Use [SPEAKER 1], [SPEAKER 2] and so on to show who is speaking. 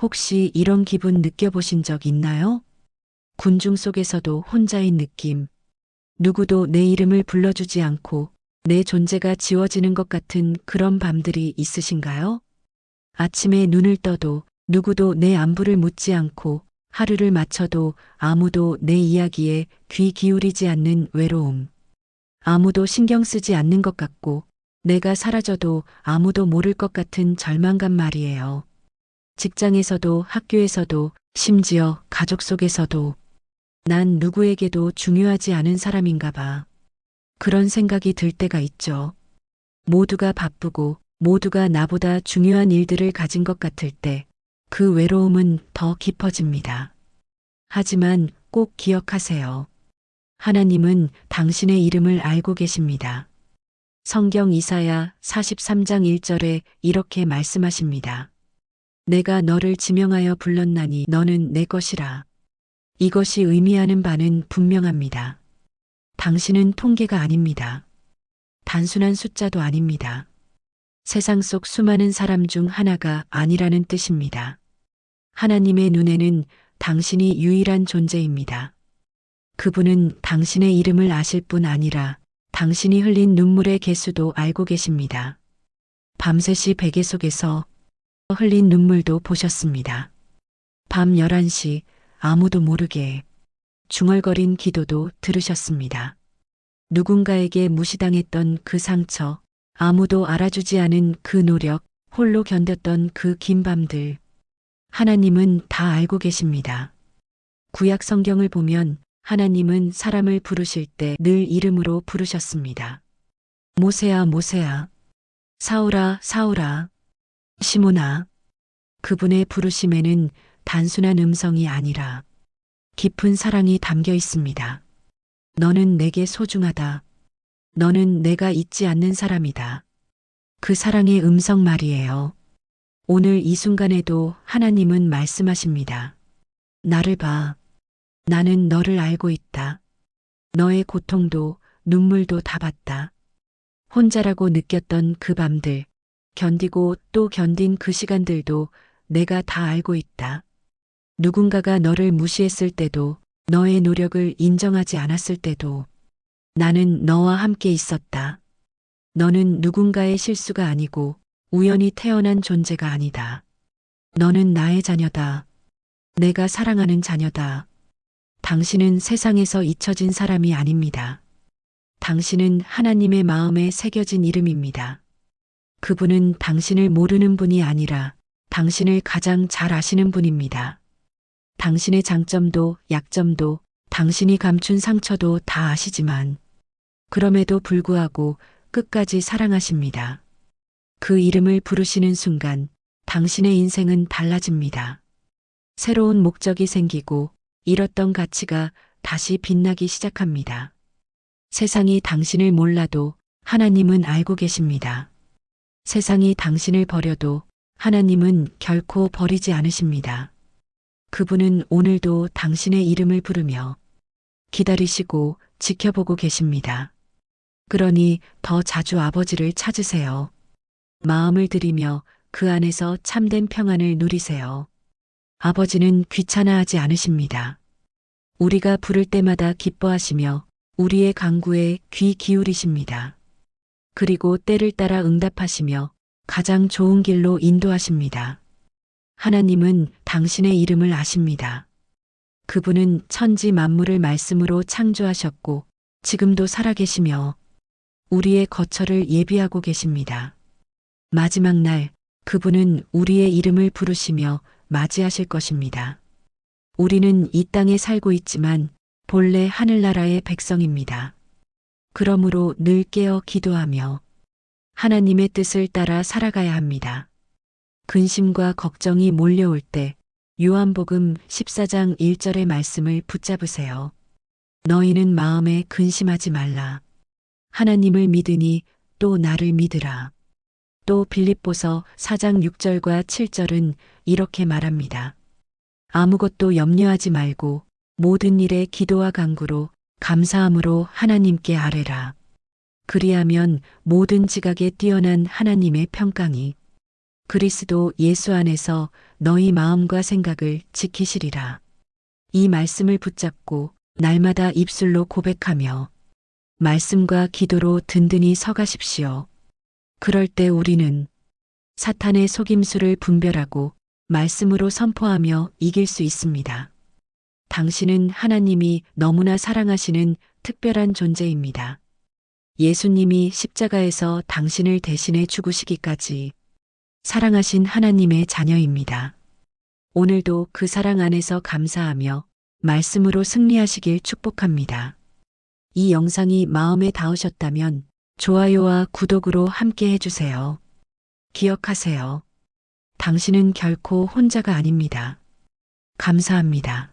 [SPEAKER 1] 혹시 이런 기분 느껴보신 적 있나요? 군중 속에서도 혼자인 느낌. 누구도 내 이름을 불러주지 않고 내 존재가 지워지는 것 같은 그런 밤들이 있으신가요? 아침에 눈을 떠도 누구도 내 안부를 묻지 않고 하루를 마쳐도 아무도 내 이야기에 귀 기울이지 않는 외로움. 아무도 신경 쓰지 않는 것 같고 내가 사라져도 아무도 모를 것 같은 절망감 말이에요. 직장에서도 학교에서도 심지어 가족 속에서도 난 누구에게도 중요하지 않은 사람인가 봐. 그런 생각이 들 때가 있죠. 모두가 바쁘고 모두가 나보다 중요한 일들을 가진 것 같을 때 그 외로움은 더 깊어집니다. 하지만 꼭 기억하세요. 하나님은 당신의 이름을 알고 계십니다. 성경 이사야 43장 1절에 이렇게 말씀하십니다. 내가 너를 지명하여 불렀나니 너는 내 것이라. 이것이 의미하는 바는 분명합니다. 당신은 통계가 아닙니다. 단순한 숫자도 아닙니다. 세상 속 수많은 사람 중 하나가 아니라는 뜻입니다. 하나님의 눈에는 당신이 유일한 존재입니다. 그분은 당신의 이름을 아실 뿐 아니라 당신이 흘린 눈물의 개수도 알고 계십니다. 밤새시 베개 속에서 흘린 눈물도 보셨습니다. 밤 11시 아무도 모르게 중얼거린 기도도 들으셨습니다. 누군가에게 무시당했던 그 상처, 아무도 알아주지 않은 그 노력, 홀로 견뎠던 그 긴 밤들. 하나님은 다 알고 계십니다. 구약 성경을 보면 하나님은 사람을 부르실 때 늘 이름으로 부르셨습니다. 모세야, 모세야. 사울아, 사울아. 시몬아. 그분의 부르심에는 단순한 음성이 아니라 깊은 사랑이 담겨 있습니다. 너는 내게 소중하다. 너는 내가 잊지 않는 사람이다. 그 사랑의 음성 말이에요. 오늘 이 순간에도 하나님은 말씀하십니다. 나를 봐. 나는 너를 알고 있다. 너의 고통도 눈물도 다 봤다. 혼자라고 느꼈던 그 밤들, 견디고 또 견딘 그 시간들도 내가 다 알고 있다. 누군가가 너를 무시했을 때도, 너의 노력을 인정하지 않았을 때도, 나는 너와 함께 있었다. 너는 누군가의 실수가 아니고 우연히 태어난 존재가 아니다. 너는 나의 자녀다. 내가 사랑하는 자녀다. 당신은 세상에서 잊혀진 사람이 아닙니다. 당신은 하나님의 마음에 새겨진 이름입니다. 그분은 당신을 모르는 분이 아니라 당신을 가장 잘 아시는 분입니다. 당신의 장점도 약점도 당신이 감춘 상처도 다 아시지만 그럼에도 불구하고 끝까지 사랑하십니다. 그 이름을 부르시는 순간 당신의 인생은 달라집니다. 새로운 목적이 생기고 잃었던 가치가 다시 빛나기 시작합니다. 세상이 당신을 몰라도 하나님은 알고 계십니다. 세상이 당신을 버려도 하나님은 결코 버리지 않으십니다. 그분은 오늘도 당신의 이름을 부르며 기다리시고 지켜보고 계십니다. 그러니 더 자주 아버지를 찾으세요. 마음을 들이며 그 안에서 참된 평안을 누리세요. 아버지는 귀찮아하지 않으십니다. 우리가 부를 때마다 기뻐하시며 우리의 강구에 귀 기울이십니다. 그리고 때를 따라 응답하시며 가장 좋은 길로 인도하십니다. 하나님은 당신의 이름을 아십니다. 그분은 천지 만물을 말씀으로 창조하셨고 지금도 살아계시며 우리의 거처를 예비하고 계십니다. 마지막 날 그분은 우리의 이름을 부르시며 맞이하실 것입니다. 우리는 이 땅에 살고 있지만 본래 하늘나라의 백성입니다. 그러므로 늘 깨어 기도하며 하나님의 뜻을 따라 살아가야 합니다. 근심과 걱정이 몰려올 때 요한복음 14장 1절의 말씀을 붙잡으세요. 너희는 마음에 근심하지 말라. 하나님을 믿으니 또 나를 믿으라. 또 빌립보서 4장 6절과 7절은 이렇게 말합니다. 아무것도 염려하지 말고 모든 일에 기도와 간구로 감사함으로 하나님께 아뢰라. 그리하면 모든 지각에 뛰어난 하나님의 평강이 그리스도 예수 안에서 너희 마음과 생각을 지키시리라. 이 말씀을 붙잡고 날마다 입술로 고백하며 말씀과 기도로 든든히 서가십시오. 그럴 때 우리는 사탄의 속임수를 분별하고 말씀으로 선포하며 이길 수 있습니다. 당신은 하나님이 너무나 사랑하시는 특별한 존재입니다. 예수님이 십자가에서 당신을 대신해 죽으시기까지 사랑하신 하나님의 자녀입니다. 오늘도 그 사랑 안에서 감사하며 말씀으로 승리하시길 축복합니다. 이 영상이 마음에 닿으셨다면 좋아요와 구독으로 함께 해주세요. 기억하세요. 당신은 결코 혼자가 아닙니다. 감사합니다.